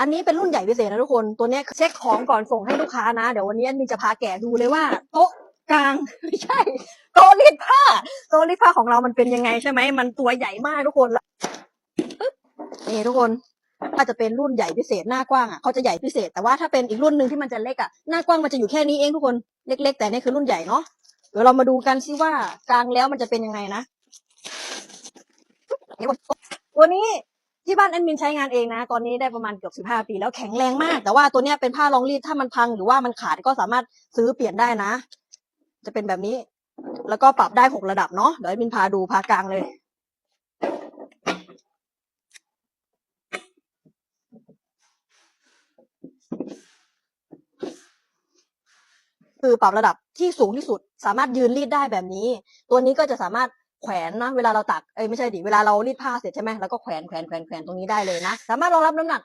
อันนี้เป็นรุ่นใหญ่พิเศษนะทุกคน ตัวเนี้ยเช็คของก่อนส่งให้ลูกค้านะ เดี๋ยววันนี้มินจะพาแกะดูเลยว่าโต๊ะกลางไม่ใช่โต๊ะรีดผ้าโต๊ะรีดผ้าของเรามันเป็นยังไงใช่ไหม มันตัวใหญ่มากทุกคนแล้วนี่ทุกคนถ้าจะเป็นรุ่นใหญ่พิเศษหน้ากว้างอะเขาจะใหญ่พิเศษ แต่ว่าถ้าเป็นอีกรุ่นหนึ่งที่มันจะเล็กอะหน้ากว้างมันจะอยู่แค่นี้เองทุกคนเล็ก ๆ แต่นี่คือรุ่นใหญ่เนาะเดี๋ยวเรามาดูกันซิว่ากลางแล้วมันจะเป็นยังไงนะตัวนี้ บ้านแอดมินใช้งานเองนะ ตอนนี้ได้ประมาณเกือบสิบห้าปีแล้วแข็งแรงมาก แต่ว่าตัวเนี้ยเป็นผ้ารองรีดถ้ามันพังหรือว่ามันขาดก็สามารถซื้อเปลี่ยนได้นะ จะเป็นแบบนี้ แล้วก็ปรับได้หกระดับเนาะเดี๋ยวแอดมินพาดูพากลางเลย คือปรับระดับที่สูงที่สุด สามารถยืนรีดได้แบบนี้ ตัวนี้ก็จะสามารถ แขวนนะ เวลาเราตักเอ้ยไม่ใช่ดิเวลาเรารีดผ้าเสร็จใช่ไหมแล้วก็แขวนแขวนแขวนแขวนตรงนี้ได้เลยนะ สามารถรองรับน้ำหนัก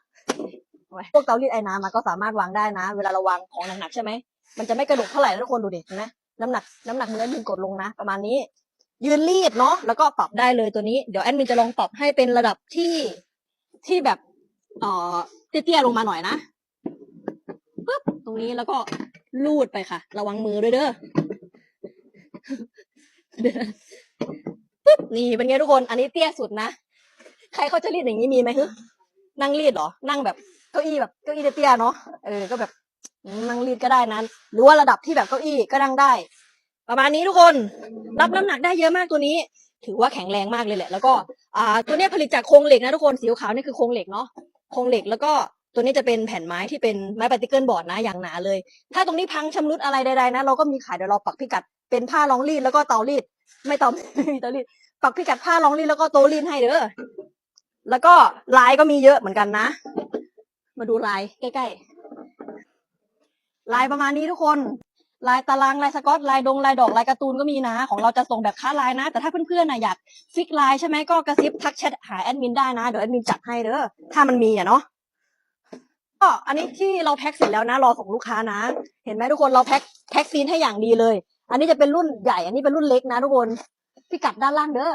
พวกเตารีดไอ้น้ำมันก็สามารถวางได้นะ เวลาเราวางของหนักๆใช่ไหมมันจะไม่กระดกเท่าไหร่ทุกคนดูดิเห็นไหมน้ำหนักน้ำหนักมือแอดมินกดลงนะ ประมาณนี้ ยืนรีดเนาะแล้วก็ปรับได้เลยตัวนี้เดี๋ยวแอดมินจะลองปรับให้เป็นระดับที่ที่แบบเอ่อเตี้ยๆลงมาหน่อยนะปึ๊บตรงนี้แล้วก็ลูดไปค่ะ ระวังมือด้วยเด้อ นี่เป็นไงทุกคน อันนี้เตี้ยสุดนะ ใครเขาจะรีดอย่างนี้มีไหมฮึนั่งรีดเหรอ นั่งแบบเก้าอี้แบบเก้าอี้เตี้ยเนาะ เออ ก็แบบนั่งรีดก็ได้นั้น หรือว่าระดับที่แบบเก้าอี้ก็นั่งได้ ประมาณนี้ทุกคน รับน้ำหนักได้เยอะมากตัวนี้ ถือว่าแข็งแรงมากเลยแหละ แล้วก็ อ่า ตัวนี้ผลิตจากโครงเหล็กนะทุกคน สีขาวนี่คือโครงเหล็กเนาะ โครงเหล็กแล้วก็ตัวนี้จะเป็นแผ่นไม้ที่เป็นไม้ปาร์ติเกิลบอร์ดนะอย่างหนาเลย ถ้าตรงนี้พังชำรุดอะไรใดๆนะเราก็มีขายเดี๋ยวเราปักพิกัด เป็นผ้ารองรีดแล้วก็เตารีด ไม่เตาไม่มีเตารีดปักพิกัดผ้ารองรีดแล้วก็โตะรีดให้เด้อแล้วก็ลายก็มีเยอะเหมือนกันนะ มาดูลายใกล้ๆลายประมาณนี้ทุกคน ลายตารางลายสกอตลายดงลายดอกลายการ์ตูนก็มีนะ ของเราจะส่งแบบค้าลายนะ แต่ถ้าเพื่อนๆนะอยากฟิกลายใช่ไหมก็กระซิบทักแชทหาแอดมินได้นะเดี๋ยวแอดมินจัดให้เด้อถ้ามันมีอะเนาะก็อันนี้ที่เราแพ็คเสร็จแล้วนะ รอส่งลูกค้านะ เห็นไหมทุกคนเราแพ็คแพ็คซีนให้อย่างดีเลย อันนี้จะเป็นรุ่นใหญ่ อันนี้เป็นรุ่นเล็กนะทุกคนพิกัดด้านล่างเด้อ